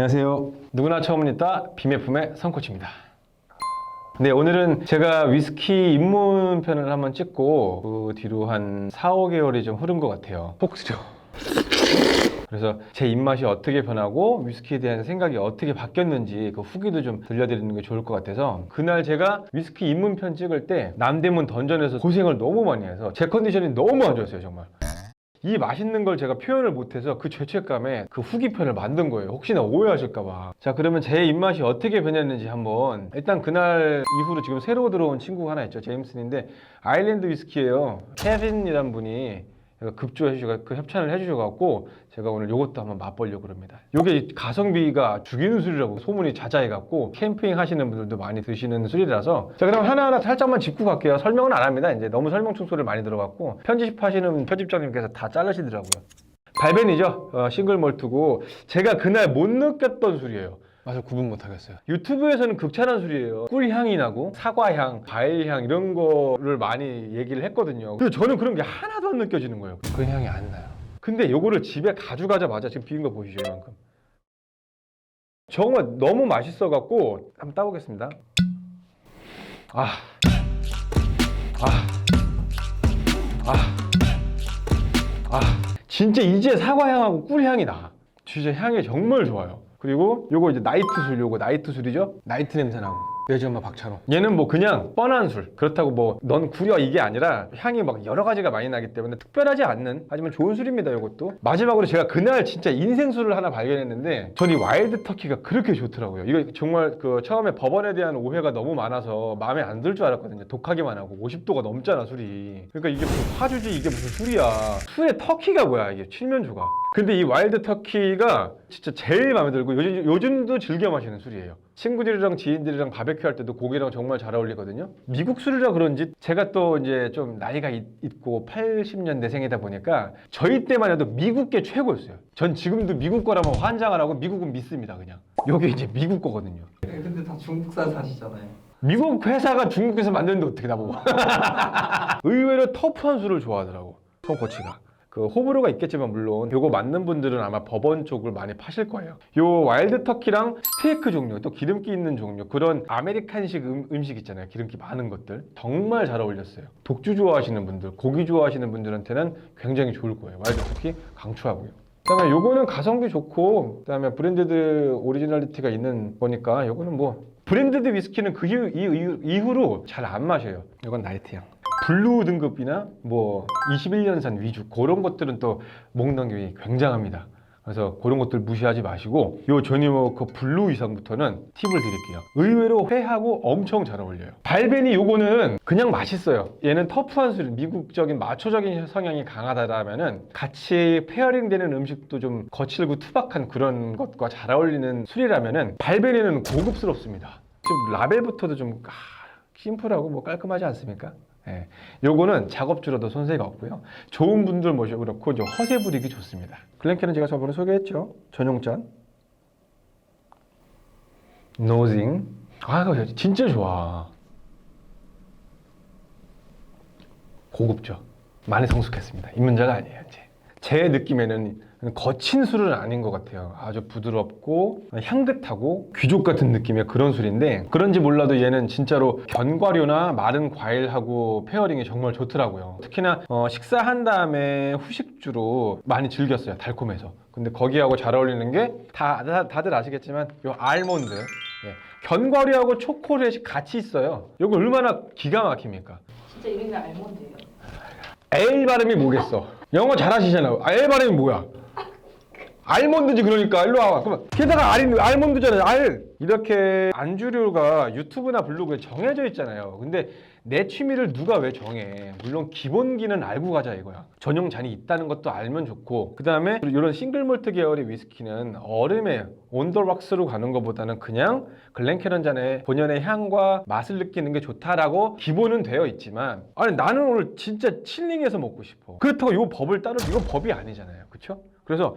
안녕하세요. 누구나 처음은 있다 비매품의 성코치입니다. 네, 오늘은 제가 위스키 입문편을 한번 찍고 그 뒤로 한 4, 5개월이 좀 흐른 것 같아요. 폭스죠. 그래서 제 입맛이 어떻게 변하고 위스키에 대한 생각이 어떻게 바뀌었는지 그 후기도 좀 들려드리는 게 좋을 것 같아서 그날 제가 위스키 입문편 찍을 때 남대문 던전에서 고생을 너무 많이 해서 제 컨디션이 너무 안 좋았어요 정말 이 맛있는 걸 제가 표현을 못해서 그 죄책감에 그 후기편을 만든 거예요. 혹시나 오해하실까봐. 자, 그러면 제 입맛이 어떻게 변했는지 한번. 일단 그날 이후로 지금 새로 들어온 친구가 하나 있죠. 제임슨인데, 아일랜드 위스키예요. 케빈이란 분이 급조해 주셔서 그 협찬을 해 주셔갖고 제가 오늘 요것도 한번 맛보려고 그럽니다. 요게 가성비가 죽이는 술이라고 소문이 자자해갖고 캠핑 하시는 분들도 많이 드시는 술이라서 자 그럼 하나하나 살짝만 짚고 갈게요. 설명은 안 합니다. 이제 너무 설명 충소를 많이 들어갖고 편집하시는 편집장님께서 다 자르시더라고요. 발벤이죠. 어, 싱글 몰트고 제가 그날 못 느꼈던 술이에요. 맛을 구분 못 하겠어요. 유튜브에서는 극찬한 술이에요. 꿀향이 나고 사과향, 과일향 이런 거를 많이 얘기를 했거든요. 근데 저는 그런 게 하나도 안 느껴지는 거예요. 그 향이 안 나요. 근데 요거를 집에 가져가자마자 지금 비운 거 보이시죠 이만큼. 정말 너무 맛있어 갖고 한번 따보겠습니다. 아, 아, 아, 아, 진짜 이제 사과향하고 꿀향이 나. 진짜 향이 정말 좋아요. 그리고 요거 이제 나이트 술, 요거 나이트 술이죠? 나이트 냄새 나고. 매주 엄마 박찬호. 얘는 뭐 그냥 뻔한 술. 그렇다고 뭐 넌 구려 이게 아니라 향이 막 여러 가지가 많이 나기 때문에 특별하지 않는 하지만 좋은 술입니다 이것도. 마지막으로 제가 그날 진짜 인생 술을 하나 발견했는데 전 이 와일드 터키가 그렇게 좋더라고요. 이거 정말 그 처음에 법원에 대한 오해가 너무 많아서 마음에 안 들 줄 알았거든요. 독하기만 하고. 50도가 넘잖아 술이. 그러니까 이게 무슨 화주지 이게 무슨 술이야. 술에 터키가 뭐야 이게? 칠면조가 근데 이 와일드 터키가 진짜 제일 마음에 들고 요즘, 요즘도 즐겨 마시는 술이에요 친구들이랑 지인들이랑 바베큐 할 때도 고기랑 정말 잘 어울리거든요. 미국 술이라 그런지 제가 또 이제 좀 나이가 있, 고 80년대생이다 보니까 저희 때만 해도 미국 게 최고였어요. 전 지금도 미국 거라면 환장을 하고 미국은 믿습니다, 그냥. 요게 이제 미국 거거든요. 네, 근데 다 중국산 사시잖아요. 미국 회사가 중국에서 만드는데 어떻게 나보고. 의외로 터프한 술을 좋아하더라고. 손코치가. 그 호불호가 있겠지만 물론 요거 맞는 분들은 아마 법원 쪽을 많이 파실 거예요. 요 와일드 터키랑 스테이크 종류 또 기름기 있는 종류 그런 아메리칸식 음, 식 있잖아요. 기름기 많은 것들 정말 잘 어울렸어요. 독주 좋아하시는 분들, 고기 좋아하시는 분들한테는 굉장히 좋을 거예요. 와일드 터키 강추하고요. 그다음에 요거는 가성비 좋고 그다음에 브랜드드 오리지널리티가 있는 거니까 요거는 뭐 브랜드드 위스키는 그 이후, 이후, 이후로 잘 안 마셔요. 이건 나이트향. 블루 등급이나 뭐 21년산 위주 그런 것들은 또 목넘김이 굉장합니다. 그래서 그런 것들 무시하지 마시고 요 조니워크 블루 이상부터는 팁을 드릴게요. 의외로 회하고 엄청 잘 어울려요. 발벤이 요거는 그냥 맛있어요. 얘는 터프한 술, 미국적인 마초적인 성향이 강하다라면은 같이 페어링 되는 음식도 좀 거칠고 투박한 그런 것과 잘 어울리는 술이라면은 발벤이는 고급스럽습니다. 좀 라벨부터도 좀 아, 심플하고 뭐 깔끔하지 않습니까? 예. 요거는 작업주로도 손색이 없고요. 좋은 분들 모시고 그렇고 이제 허세 부리기 좋습니다. 글렌캐는 제가 저번에 소개했죠. 전용잔. 노징. 아, 이거 진짜 좋아. 고급죠. 많이 성숙했습니다. 입문자가 아니에요, 이제. 제 느낌에는 거친 술은 아닌 것 같아요. 아주 부드럽고 향긋하고 귀족 같은 느낌의 그런 술인데 그런지 몰라도 얘는 진짜로 견과류나 마른 과일하고 페어링이 정말 좋더라고요. 특히나 어, 식사한 다음에 후식주로 많이 즐겼어요. 달콤해서. 근데 거기하고 잘 어울리는 게 다, 다, 다들 아시겠지만 요 알몬드. 예. 견과류하고 초콜릿이 같이 있어요. 이거 얼마나 기가 막힙니까? 진짜 이름이 알몬드예요. L 발음이 뭐겠어? 영어 잘하시잖아요. L 발음이 뭐야? 알몬드지 그러니까 일로 와봐. 그러면 게다가 알이 알몬드잖아요. 알 이렇게 안주류가 유튜브나 블로그에 정해져 있잖아요. 근데 내 취미를 누가 왜 정해? 물론 기본기는 알고 가자 이거야. 전용 잔이 있다는 것도 알면 좋고 그 다음에 이런 싱글 몰트 계열의 위스키는 얼음에 온더락스로 가는 것보다는 그냥 글렌캐런 잔의 본연의 향과 맛을 느끼는 게 좋다라고 기본은 되어 있지만 아니 나는 오늘 진짜 칠링해서 먹고 싶어. 그렇다고 이 법을 따르 이건 법이 아니잖아요. 그렇죠? 그래서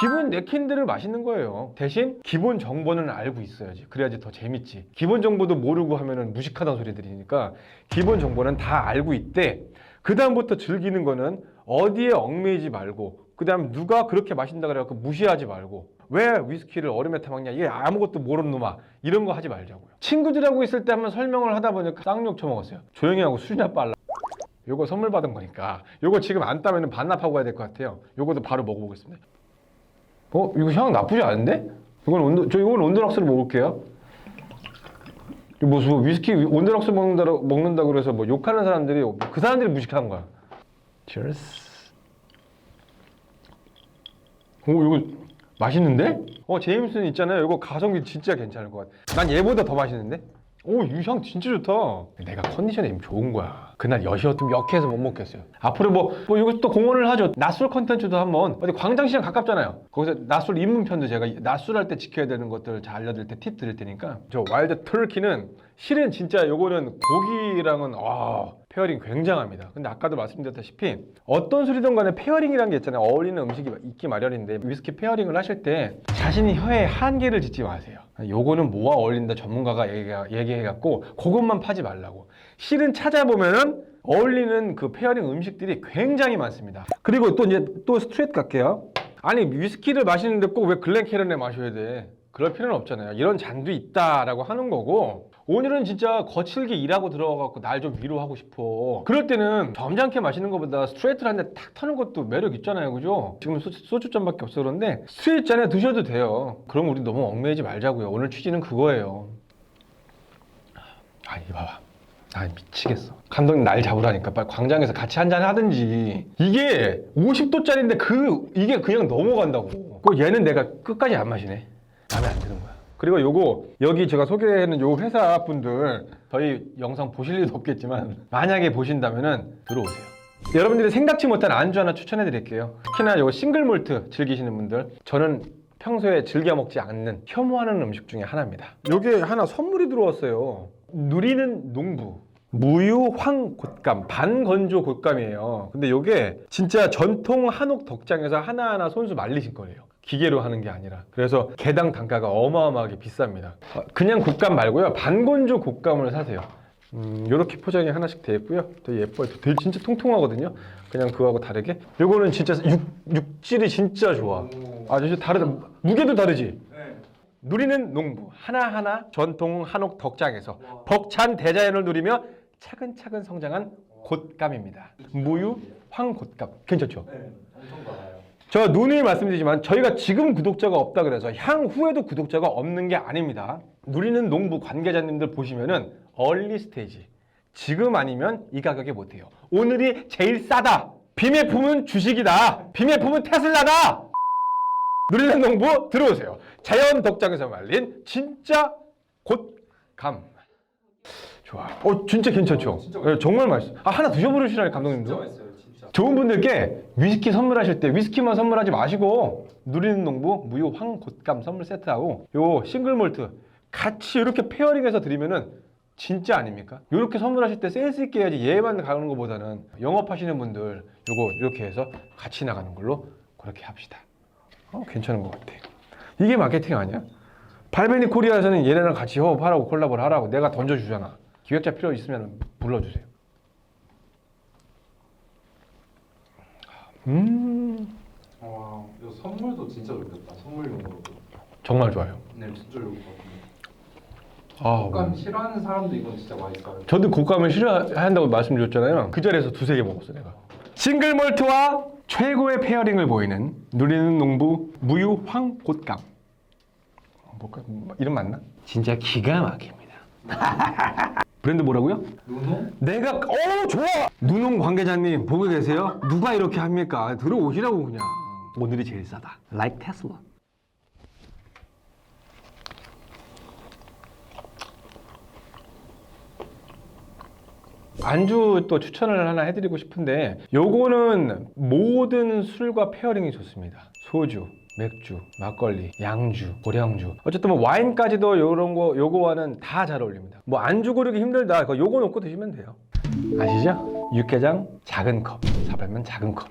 기본 네킨들을 마시는 거예요. 대신 기본 정보는 알고 있어야지. 그래야지 더 재밌지. 기본 정보도 모르고 하면은 무식하다는 소리 들이니까 기본 정보는 다 알고 있대. 그 다음부터 즐기는 거는 어디에 얽매이지 말고 그다음 누가 그렇게 마신다 그래갖고 무시하지 말고 왜 위스키를 얼음에 타먹냐 이게 아무것도 모르는 놈아 이런 거 하지 말자고요 친구들하고 있을 때 한번 설명을 하다 보니까 쌍욕 쳐먹었어요 조용히 하고 술이나 빨라 요거 선물 받은 거니까 요거 지금 안 따면 반납하고 가야 될 것 같아요 요것도 바로 먹어보겠습니다 어 이거 향 나쁘지 않은데? 이건 온도 저 이건 온도락스를 먹을게요 무슨 위스키 온도락스 먹는다 먹는다 그래서 뭐 욕하는 사람들이 그 사람들이 무식한 거야 Cheers 오 이거 맛있는데? 어 제임슨 있잖아요. 이거 가성비 진짜 괜찮을 것 같아. 난 얘보다 더 맛있는데? 오, 이 향 진짜 좋다. 내가 컨디션이 좀 좋은 거야. 그날 여시였으면 역해서 못 먹겠어요. 앞으로 뭐, 뭐 이거 또 공헌을 하죠. 낮술 컨텐츠도 한번 어디 광장시장 가깝잖아요. 거기서 낮술 입문편도 제가 낮술 할 때 지켜야 되는 것들 잘 알려드릴 때 팁 드릴 테니까. 저 와일드 터키는 실은 진짜 요거는 고기랑은 와 페어링 굉장합니다. 근데 아까도 말씀드렸다시피 어떤 술이든 간에 페어링이라는 게 있잖아요. 어울리는 음식이 있기 마련인데 위스키 페어링을 하실 때 자신이 혀에 한계를 짓지 마세요. 요거는 뭐와 어울린다 전문가가 얘기가- 얘기해 갖고 그것만 파지 말라고. 실은 찾아보면은 어울리는 그 페어링 음식들이 굉장히 많습니다. 그리고 또 이제 또 스트레이트 갈게요. 아니 위스키를 마시는데 꼭 왜 글렌캐런에 마셔야 돼? 그럴 필요는 없잖아요. 이런 잔도 있다라고 하는 거고 오늘은 진짜 거칠게 일하고 들어가갖고 날 좀 위로하고 싶어. 그럴 때는 점잖게 마시는 것보다 스트레이트를 한 대 탁 타는 것도 매력 있잖아요. 그죠? 지금 소, 소주잔밖에 없어 그런데 스트레이트 잔에 드셔도 돼요. 그럼 우리 너무 얽매이지 말자고요. 오늘 취지는 그거예요. 아, 이 봐봐. 아 미치겠어. 감독님 날 잡으라니까 빨리 광장에서 같이 한잔 하든지. 이게 50도짜리인데 그 이게 그냥 넘어간다고. 그 얘는 내가 끝까지 안 마시네. 마음에 안 드는 거야. 그리고 요거 여기 제가 소개하는 요 회사 분들 저희 영상 보실 일도 없겠지만 만약에 보신다면은 들어오세요. 여러분들이 생각지 못한 안주 하나 추천해 드릴게요. 특히나 요 싱글 몰트 즐기시는 분들 저는 평소에 즐겨 먹지 않는 혐오하는 음식 중에 하나입니다. 요게 하나 선물이 들어왔어요. 누리는 농부. 무유 황 곶감 반건조 곶감이에요. 근데 요게 진짜 전통 한옥 덕장에서 하나하나 손수 말리신 거예요. 기계로 하는 게 아니라. 그래서 개당 단가가 어마어마하게 비쌉니다. 어, 그냥 곶감 말고요. 반건조 곶감을 사세요. 음, 요렇게 포장이 하나씩 되어 있고요. 되게 예뻐요. 되게 진짜 통통하거든요. 그냥 그거하고 다르게. 요거는 진짜 육, 육질이 진짜 좋아. 아, 진짜 다르다. 무게도 다르지? 네. 누리는 농부 하나하나 전통 한옥 덕장에서 벅찬 대자연을 누리며 차근차근 성장한 곶감입니다. 무유 황곶감 괜찮죠? 네. 엄청 많아요. 저 누누이 말씀드리지만 저희가 지금 구독자가 없다 그래서 향후에도 구독자가 없는 게 아닙니다. 누리는 농부 관계자님들 보시면은 얼리 스테이지 지금 아니면 이 가격에 못해요. 오늘이 제일 싸다. 비매품은 주식이다. 비매품은 테슬라다. 누리는 농부 들어오세요. 자연 덕장에서 말린 진짜 곶감. 좋아. 어 진짜 괜찮죠? 진짜 네, 정말 맛있어. 아 하나 드셔보시라니 감독님도. 좋은 분들께 위스키 선물하실 때 위스키만 선물하지 마시고 누리는 농부 무효 황곶감 선물 세트하고 요 싱글 몰트 같이 이렇게 페어링해서 드리면은 진짜 아닙니까? 이렇게 선물하실 때 센스 있게 해야지 얘만 가는 것보다는 영업하시는 분들 요거 이렇게 해서 같이 나가는 걸로 그렇게 합시다. 어, 괜찮은 것 같아. 이게 마케팅 아니야? 발베니 코리아에서는 얘네랑 같이 협업하라고 콜라보를 하라고 내가 던져주잖아. 기획자 필요 있으면 불러주세요. 음 와, 이거 선물도 진짜 좋겠다. 선물용으로. 정말 좋아요. 네, 진짜 좋을 것 같은데. 아, 곶감 싫어하는 사람도 이건 진짜 맛있어요. 저도 곶감을 싫어한다고 말씀드렸잖아요. 그 자리에서 두세 개 먹었어 내가. 싱글 몰트와 최고의 페어링을 보이는 누리는 농부 무유 황 곶감. 어, 뭘까? 뭐, 이름 맞나? 진짜 기가 막힙니다. 브랜드 뭐라고요? 누노? 내가 어 좋아 누농 관계자님 보고 계세요? 누가 이렇게 합니까? 들어오시라고 그냥 오늘이 제일 싸다. Like Tesla. 안주 또 추천을 하나 해드리고 싶은데 요거는 모든 술과 페어링이 좋습니다. 소주, 맥주, 막걸리, 양주, 고량주. 어쨌든 뭐 와인까지도 요런 거 요거와는 다 잘 어울립니다. 뭐 안주 고르기 힘들다. 요거 놓고 드시면 돼요. 아시죠? 육개장 작은 컵, 사발면 작은 컵.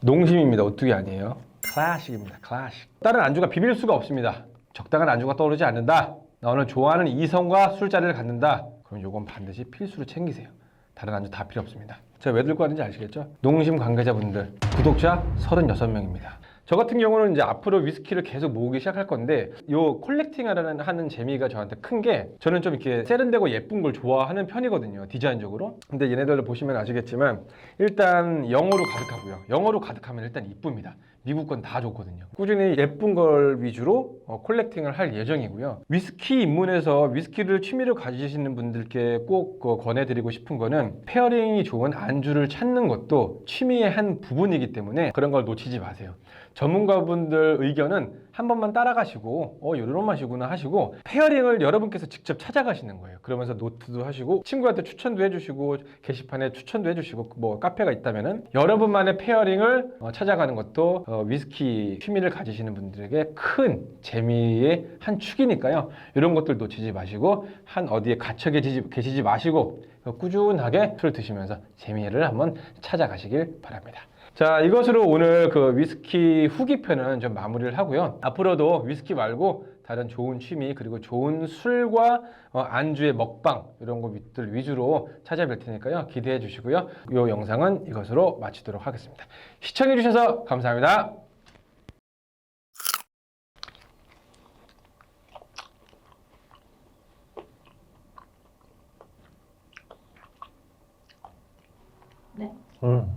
농심입니다. 오뚜기 아니에요. 클래식입니다. 클래식. 다른 안주가 비빌 수가 없습니다. 적당한 안주가 떠오르지 않는다. 나 오늘 좋아하는 이성과 술자리를 갖는다. 그럼 요건 반드시 필수로 챙기세요. 다른 안주 다 필요 없습니다. 제가 왜 들고 왔는지 아시겠죠? 농심 관계자분들, 구독자 36명입니다. 저 같은 경우는 이제 앞으로 위스키를 계속 모으기 시작할 건데 요 콜렉팅하는 하는 재미가 저한테 큰 게 저는 좀 이렇게 세련되고 예쁜 걸 좋아하는 편이거든요 디자인적으로. 근데 얘네들 보시면 아시겠지만 일단 영어로 가득하고요. 영어로 가득하면 일단 이쁩니다. 미국 건 다 좋거든요. 꾸준히 예쁜 걸 위주로 어, 콜렉팅을 할 예정이고요. 위스키 입문에서 위스키를 취미로 가지시는 분들께 꼭 그, 권해드리고 싶은 거는 페어링이 좋은 안주를 찾는 것도 취미의 한 부분이기 때문에 그런 걸 놓치지 마세요 전문가분들 의견은 한 번만 따라가시고 어 이런 맛이구나 하시고 페어링을 여러분께서 직접 찾아가시는 거예요. 그러면서 노트도 하시고 친구한테 추천도 해주시고 게시판에 추천도 해주시고 뭐 카페가 있다면은 여러분만의 페어링을 어, 찾아가는 것도 어, 위스키 취미를 가지시는 분들에게 큰 재미의 한 축이니까요. 이런 것들 놓치지 마시고 한 어디에 갇혀 계시지, 계시지 마시고 꾸준하게 술 드시면서 재미를 한번 찾아가시길 바랍니다. 자, 이것으로 오늘 그 위스키 후기 편은 좀 마무리를 하고요. 앞으로도 위스키 말고 다른 좋은 취미 그리고 좋은 술과 어, 안주의 먹방 이런 것들 위주로 찾아뵐 테니까요. 기대해 주시고요. 이 영상은 이것으로 마치도록 하겠습니다. 시청해 주셔서 감사합니다. 음.